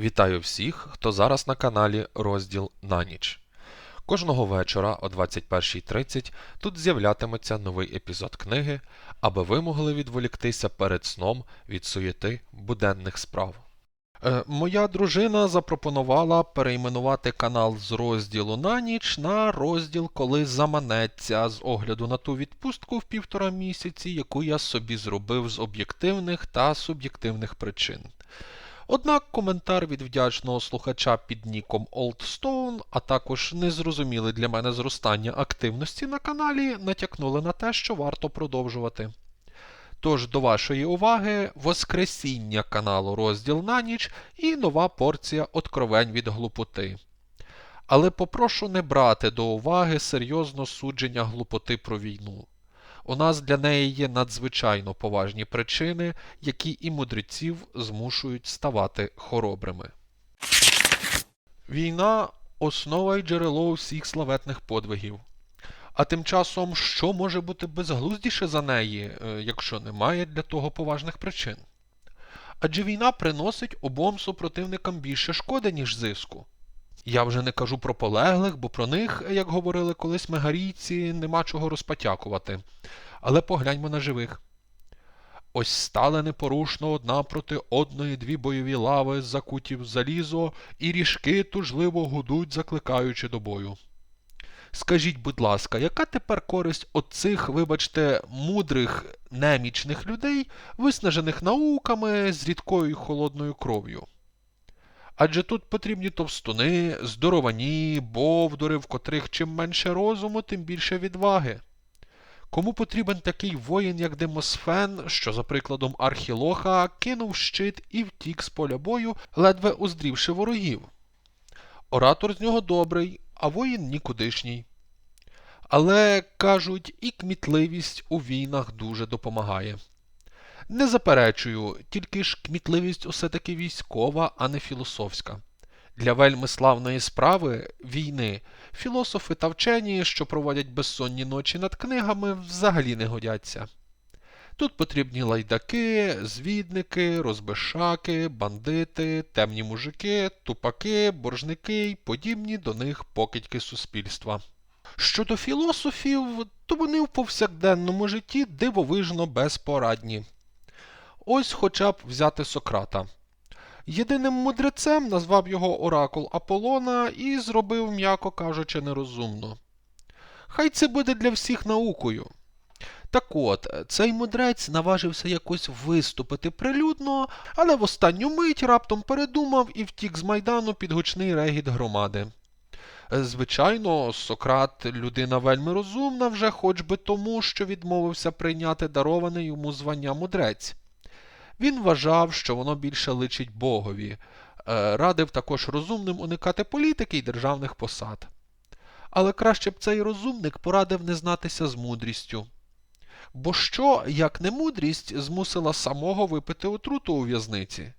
Вітаю всіх, хто зараз на каналі Розділ на ніч. Кожного вечора о 21.30 тут з'являтиметься новий епізод книги, аби ви могли відволіктися перед сном від суєти буденних справ. Е, моя дружина запропонувала перейменувати канал з розділу на ніч на розділ Коли заманеться з огляду на ту відпустку в півтора місяці, яку я собі зробив з об'єктивних та суб'єктивних причин. Однак коментар від вдячного слухача під ніком Oldstone, а також незрозуміле для мене зростання активності на каналі натякнули на те, що варто продовжувати. Тож до вашої уваги Воскресіння каналу Розділ на ніч і нова порція откровень від глупоти. Але попрошу не брати до уваги серйозно судження глупоти про війну. У нас для неї є надзвичайно поважні причини, які і мудреців змушують ставати хоробрими. Війна основа й джерело всіх славетних подвигів. А тим часом, що може бути безглуздіше за неї, е, якщо немає для того поважних причин? Адже війна приносить обом супротивникам більше шкоди, ніж зиску. Я вже не кажу про полеглих, бо про них, як говорили колись мегарійці, нема чого розпотякувати. Але погляньмо на живих. Ось стали непорушно одна проти одної дві бойові лави, закуті в залізо, і ріжки тужливо гудуть, закликаючи до бою. Скажіть, будь ласка, яка тепер користь от цих, вибачте, мудрих немічних людей, виснажених науками з рідкою й холодною кров'ю? Адже тут потрібні товстуни, здоровані, бовдури, в котрих чим менше розуму, тим більше відваги. Кому потрібен такий воїн, як Демосфен, що, за прикладом Архілоха, кинув щит і втік з поля бою, ледве уздрівши ворогів? Оратор з нього добрий, а воїн нікудишній. Але, кажуть, і кмітливість у війнах дуже допомагає. Не заперечую, тільки ж кмітливість усе таки військова, а не філософська. Для вельми славної справи війни філософи та вчені, що проводять безсонні ночі над книгами, взагалі не годяться. Тут потрібні лайдаки, звідники, розбишаки, бандити, темні мужики, тупаки, боржники й подібні до них покидьки суспільства. Щодо філософів, то вони в повсякденному житті дивовижно безпорадні. Ось хоча б взяти Сократа. Єдиним мудрецем назвав його оракул Аполлона і зробив, м'яко кажучи, нерозумно. Хай це буде для всіх наукою. Так от, цей мудрець наважився якось виступити прилюдно, але в останню мить раптом передумав і втік з майдану під гучний регіт громади. Звичайно, Сократ людина вельми розумна, вже хоч би тому, що відмовився прийняти дароване йому звання мудрець. Він вважав, що воно більше личить Богові, е, радив також розумним уникати політики й державних посад. Але краще б цей розумник порадив не знатися з мудрістю. Бо що, як не мудрість, змусила самого випити отруту у в'язниці?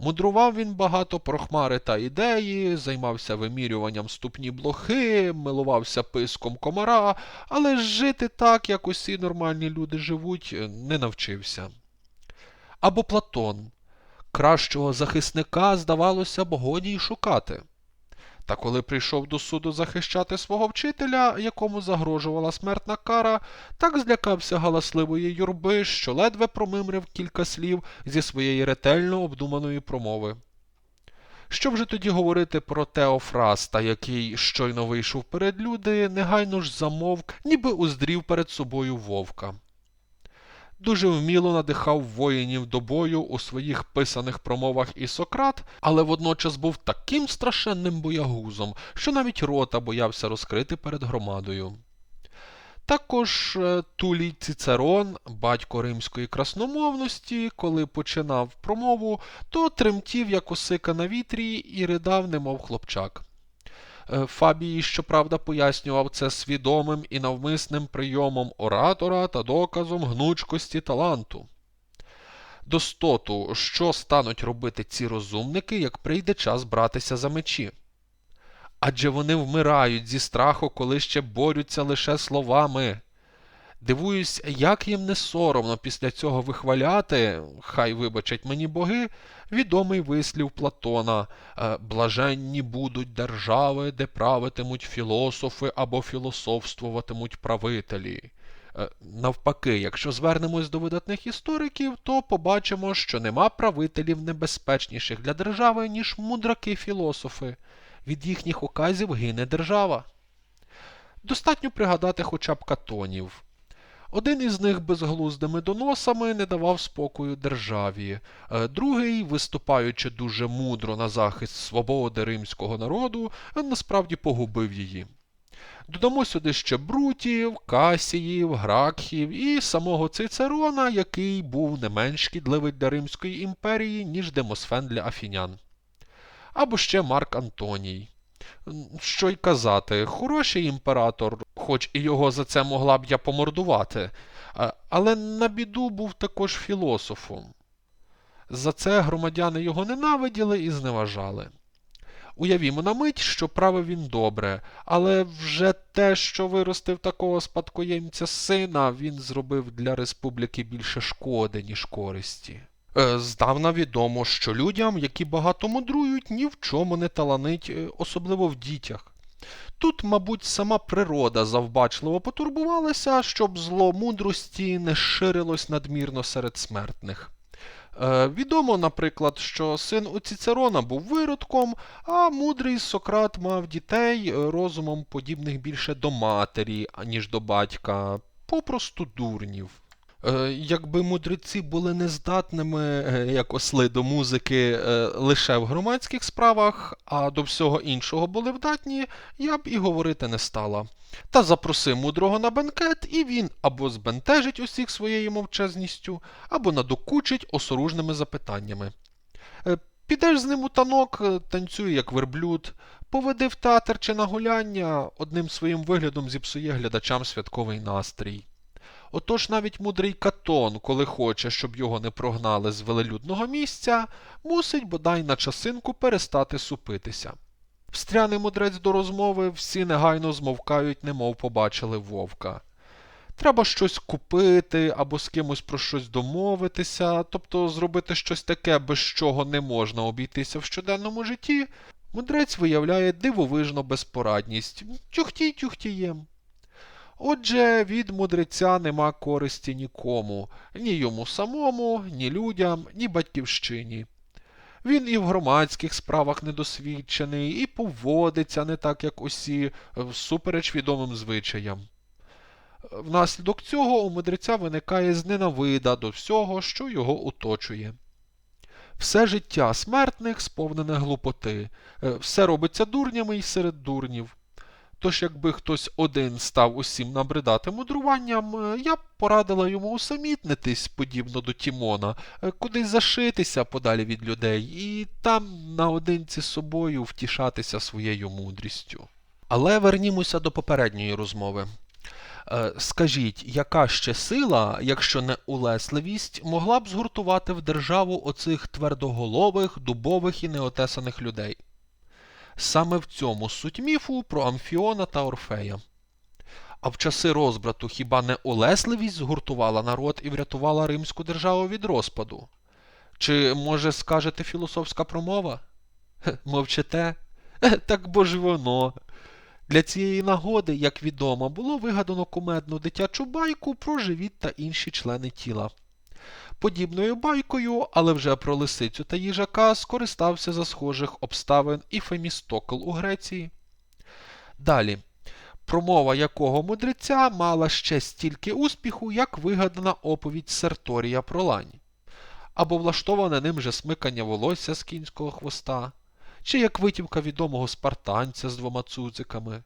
Мудрував він багато про хмари та ідеї, займався вимірюванням ступні блохи, милувався писком комара, але жити так, як усі нормальні люди живуть, не навчився. Або Платон. Кращого захисника, здавалося б, годі й шукати. Та коли прийшов до суду захищати свого вчителя, якому загрожувала смертна кара, так злякався галасливої юрби, що ледве промимрив кілька слів зі своєї ретельно обдуманої промови. Що вже тоді говорити про Теофраста, який щойно вийшов перед люди, негайно ж замовк, ніби уздрів перед собою вовка. Дуже вміло надихав воїнів до бою у своїх писаних промовах і Сократ, але водночас був таким страшенним боягузом, що навіть рота боявся розкрити перед громадою. Також е, Тулій Цицерон, батько римської красномовності, коли починав промову, то тремтів, як осика на вітрі, і ридав, немов хлопчак. Е, Фабій, щоправда, пояснював це свідомим і навмисним прийомом оратора та доказом гнучкості таланту. Достоту, що стануть робити ці розумники, як прийде час братися за мечі? Адже вони вмирають зі страху, коли ще борються лише словами. Дивуюсь, як їм не соромно після цього вихваляти, хай вибачать мені боги, відомий вислів Платона е, Блаженні будуть держави, де правитимуть філософи або філософствуватимуть правителі. Е, Навпаки, якщо звернемось до видатних істориків, то побачимо, що нема правителів небезпечніших для держави, ніж мудраки-філософи. Від їхніх указів гине держава. Достатньо пригадати хоча б катонів. Один із них безглуздими доносами не давав спокою державі, е, другий, виступаючи дуже мудро на захист свободи римського народу, е, насправді погубив її. Додамо сюди ще Брутів, Касіїв, Гракхів і самого Цицерона, який був не менш шкідливий для Римської імперії, ніж Демосфен для афінян. Або ще Марк Антоній. Що й казати, хороший імператор, хоч і його за це могла б я помордувати, але на біду був також філософом. За це громадяни його ненавиділи і зневажали. Уявімо на мить, що правив він добре, але вже те, що виростив такого спадкоємця сина, він зробив для республіки більше шкоди, ніж користі. Е, Здавна відомо, що людям, які багато мудрують, ні в чому не таланить, е, особливо в дітях. Тут, мабуть, сама природа завбачливо потурбувалася, щоб зло мудрості не ширилось надмірно серед смертних. Е, відомо, наприклад, що син у Цицерона був виродком, а мудрий Сократ мав дітей е, розумом подібних більше до матері, аніж до батька, попросту дурнів. Е, Якби мудреці були нездатними, е, як осли до музики, е, лише в громадських справах, а до всього іншого були вдатні, я б і говорити не стала. Та запроси мудрого на бенкет, і він або збентежить усіх своєю мовчазністю, або надокучить осоружними запитаннями. Підеш з ним у танок, танцюй, як верблюд, поведи в театр чи на гуляння, одним своїм виглядом зіпсує глядачам святковий настрій. Отож навіть мудрий Катон, коли хоче, щоб його не прогнали з велелюдного місця, мусить бодай на часинку перестати супитися. Встряний мудрець до розмови, всі негайно змовкають, немов побачили вовка. Треба щось купити або з кимось про щось домовитися, тобто зробити щось таке, без чого не можна обійтися в щоденному житті. Мудрець виявляє дивовижну безпорадність. Тюхтій тюхтієм. Отже, від мудреця нема користі нікому, ні йому самому, ні людям, ні батьківщині. Він і в громадських справах недосвідчений, і поводиться не так, як усі, всупереч відомим звичаям. Внаслідок цього у мудреця виникає зненавида до всього, що його оточує. Все життя смертних сповнене глупоти, Е, все робиться дурнями й серед дурнів. Тож, якби хтось один став усім набридати мудруванням, е, я б порадила йому усамітнитись, подібно до Тімона, е, кудись зашитися подалі від людей і там наодинці з собою втішатися своєю мудрістю. Але вернімося до попередньої розмови. Е, Скажіть, яка ще сила, якщо не улесливість, могла б згуртувати в державу оцих твердоголових, дубових і неотесаних людей? Саме в цьому суть міфу про Амфіона та Орфея. А в часи розбрату хіба не улесливість згуртувала народ і врятувала римську державу від розпаду? Чи, може, скажете філософська промова? Мовчите? Так бо ж воно. Для цієї нагоди, як відомо, було вигадано кумедну дитячу байку про живіт та інші члени тіла. Подібною байкою, але вже про лисицю та їжака, скористався за схожих обставин і Фемістокл у Греції. Далі. Промова якого мудреця мала ще стільки успіху, як вигадана оповідь Серторія про лань, або влаштоване ним же смикання волосся з кінського хвоста, чи як витівка відомого спартанця з двома цуциками.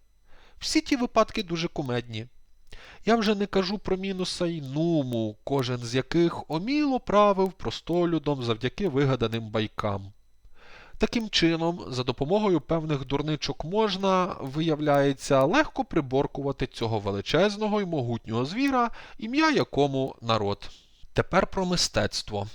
Всі ті випадки дуже кумедні. Я вже не кажу про мінуса й нуму, кожен з яких оміло правив простолюдом завдяки вигаданим байкам. Таким чином, за допомогою певних дурничок можна, виявляється, легко приборкувати цього величезного й могутнього звіра, ім'я якому народ. Тепер про мистецтво.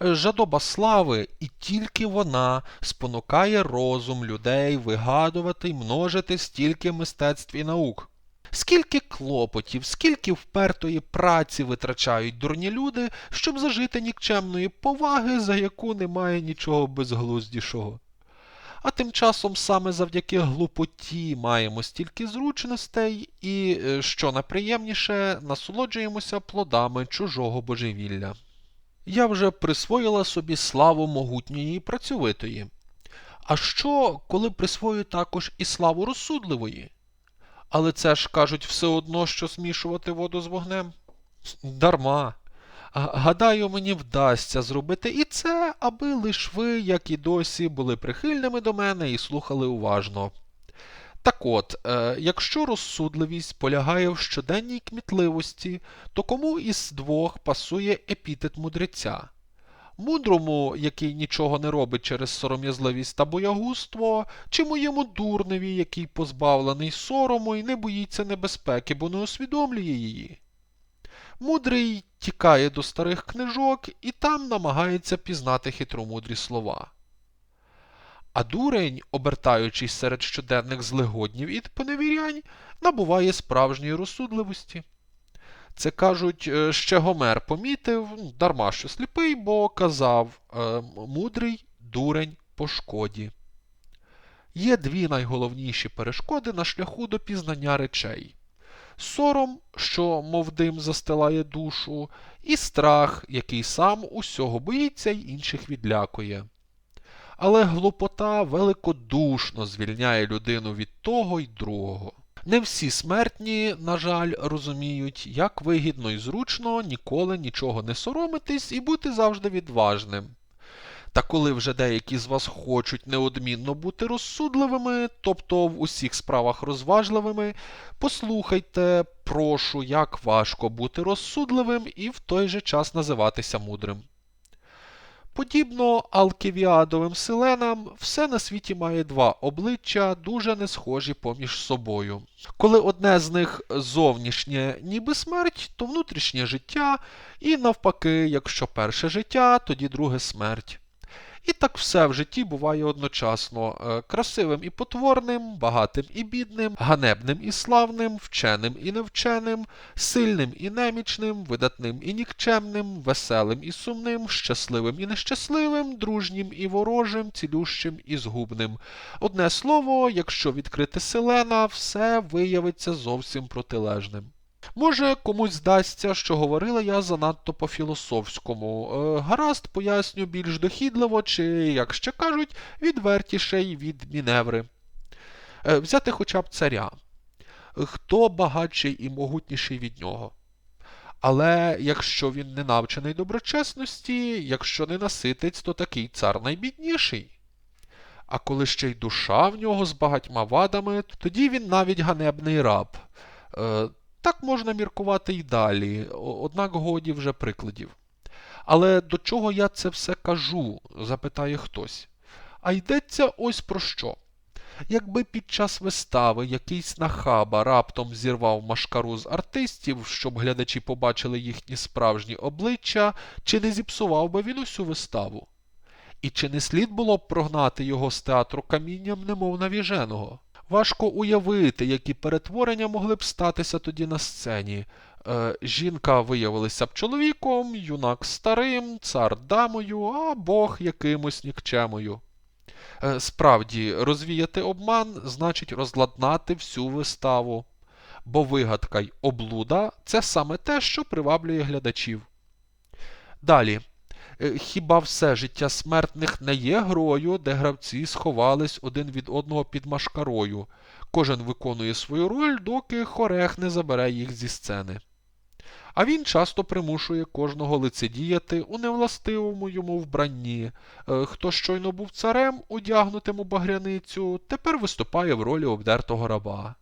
Жадоба слави, і тільки вона спонукає розум людей вигадувати й множити стільки мистецтв і наук. Скільки клопотів, скільки впертої праці витрачають дурні люди, щоб зажити нікчемної поваги, за яку немає нічого безглуздішого. А тим часом саме завдяки глупоті маємо стільки зручностей і, е, що найприємніше, насолоджуємося плодами чужого божевілля. Я вже присвоїла собі славу могутньої і працьовитої. А що, коли присвою також і славу розсудливої? Але це ж кажуть все одно, що змішувати воду з вогнем. Дарма. Гадаю, мені вдасться зробити і це, аби лиш ви, як і досі, були прихильними до мене і слухали уважно. Так от, е, якщо розсудливість полягає в щоденній кмітливості, то кому із двох пасує епітет мудреця? Мудрому, який нічого не робить через сором'язливість та боягузтво, чи моєму дурневі, який позбавлений сорому і не боїться небезпеки, бо не усвідомлює її? Мудрий тікає до старих книжок і там намагається пізнати хитромудрі слова. А дурень, обертаючись серед щоденних злигоднів і поневірянь, набуває справжньої розсудливості. Це кажуть, е, ще Гомер помітив, дарма що сліпий, бо казав е, мудрий дурень по шкоді. Є дві найголовніші перешкоди на шляху до пізнання речей. Сором, що, мов дим, застилає душу, і страх, який сам усього боїться й інших відлякує. Але глупота великодушно звільняє людину від того й другого. Не всі смертні, на жаль, розуміють, як вигідно і зручно ніколи нічого не соромитись і бути завжди відважним. Та коли вже деякі з вас хочуть неодмінно бути розсудливими, тобто в усіх справах розважливими, послухайте, прошу, як важко бути розсудливим і в той же час називатися мудрим. Подібно алківіадовим селенам, все на світі має два обличчя, дуже не схожі поміж собою. Коли одне з них зовнішнє, ніби смерть, то внутрішнє життя, і навпаки, якщо перше життя, тоді друге смерть. І так все в житті буває одночасно е, красивим і потворним, багатим і бідним, ганебним і славним, вченим і невченим, сильним і немічним, видатним і нікчемним, веселим і сумним, щасливим і нещасливим, дружнім і ворожим, цілющим і згубним. Одне слово, якщо відкрити селена, все виявиться зовсім протилежним. Може, комусь здасться, що говорила я занадто по-філософському. Е, гаразд, поясню більш дохідливо, чи, як ще кажуть, відвертіше й від Міневри. Е, взяти хоча б царя. Хто багатший і могутніший від нього? Але якщо він не навчений доброчесності, якщо не наситець, то такий цар найбідніший. А коли ще й душа в нього з багатьма вадами, тоді він навіть ганебний раб. Е, так можна міркувати й далі, однак годі вже прикладів. Але до чого я це все кажу? запитає хтось. А йдеться ось про що. Якби під час вистави якийсь нахаба раптом зірвав машкару з артистів, щоб глядачі побачили їхні справжні обличчя, чи не зіпсував би він усю виставу? І чи не слід було б прогнати його з театру камінням, немов навіженого? Важко уявити, які перетворення могли б статися тоді на сцені. Е, жінка виявилася б чоловіком, юнак старим, цар дамою, а Бог якимось нікчемою. Е, справді, розвіяти обман значить розладнати всю виставу. Бо вигадка й облуда це саме те, що приваблює глядачів. Далі. Е, Хіба все життя смертних не є грою, де гравці сховались один від одного під машкарою? Кожен виконує свою роль, доки хорех не забере їх зі сцени. А він часто примушує кожного лицедіяти у невластивому йому вбранні. Е, Хто щойно був царем, одягнутим у багряницю, тепер виступає в ролі обдертого раба.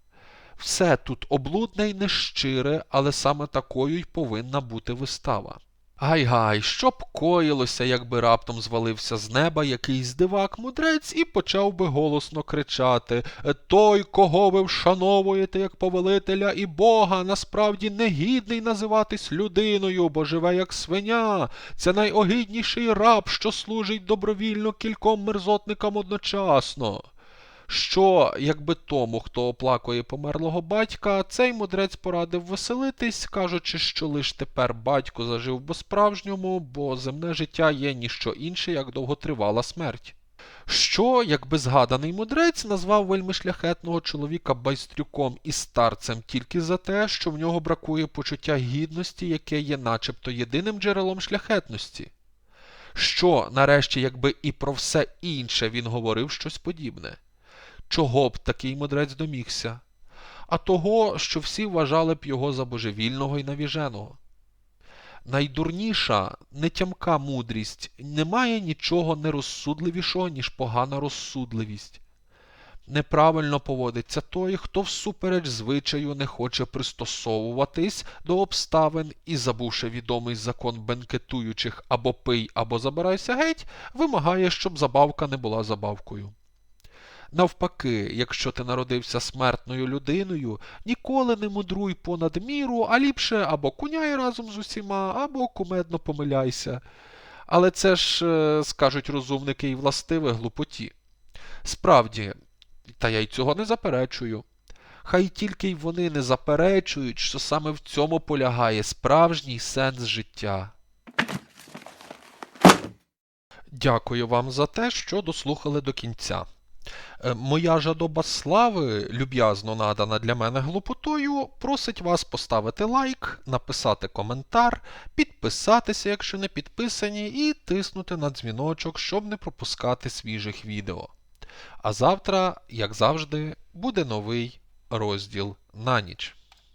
Все тут облудне й нещире, але саме такою й повинна бути вистава. Гай-гай, що б коїлося, якби раптом звалився з неба якийсь дивак мудрець і почав би голосно кричати Той, кого ви вшановуєте як повелителя і Бога, насправді негідний називатись людиною, бо живе як свиня. Це найогідніший раб, що служить добровільно кільком мерзотникам одночасно. Що, якби тому, хто оплакує померлого батька, цей мудрець порадив веселитись, кажучи, що лиш тепер батько зажив по-справжньому, бо земне життя є ніщо інше, як довготривала смерть. Що, якби згаданий мудрець назвав вельми шляхетного чоловіка байстрюком і старцем тільки за те, що в нього бракує почуття гідності, яке є начебто єдиним джерелом шляхетності? Що, нарешті, якби і про все інше він говорив щось подібне? Чого б такий мудрець домігся? А того, що всі вважали б його за божевільного і навіженого. Найдурніша, нетямка мудрість немає нічого нерозсудливішого, ніж погана розсудливість. Неправильно поводиться той, хто всупереч звичаю не хоче пристосовуватись до обставин і, забувши відомий закон бенкетуючих або пий, або забирайся геть, вимагає, щоб забавка не була забавкою. Навпаки, якщо ти народився смертною людиною, ніколи не мудруй понад міру, а ліпше або куняй разом з усіма, або кумедно помиляйся. Але це ж, е, скажуть розумники, і властиве глупоті. Справді, та я й цього не заперечую. Хай тільки й вони не заперечують, що саме в цьому полягає справжній сенс життя. Дякую вам за те, що дослухали до кінця. Е, Моя жадоба слави, люб'язно надана для мене глупотою, просить вас поставити лайк, написати коментар, підписатися, якщо не підписані, і тиснути на дзвіночок, щоб не пропускати свіжих відео. А завтра, як завжди, буде новий розділ на ніч.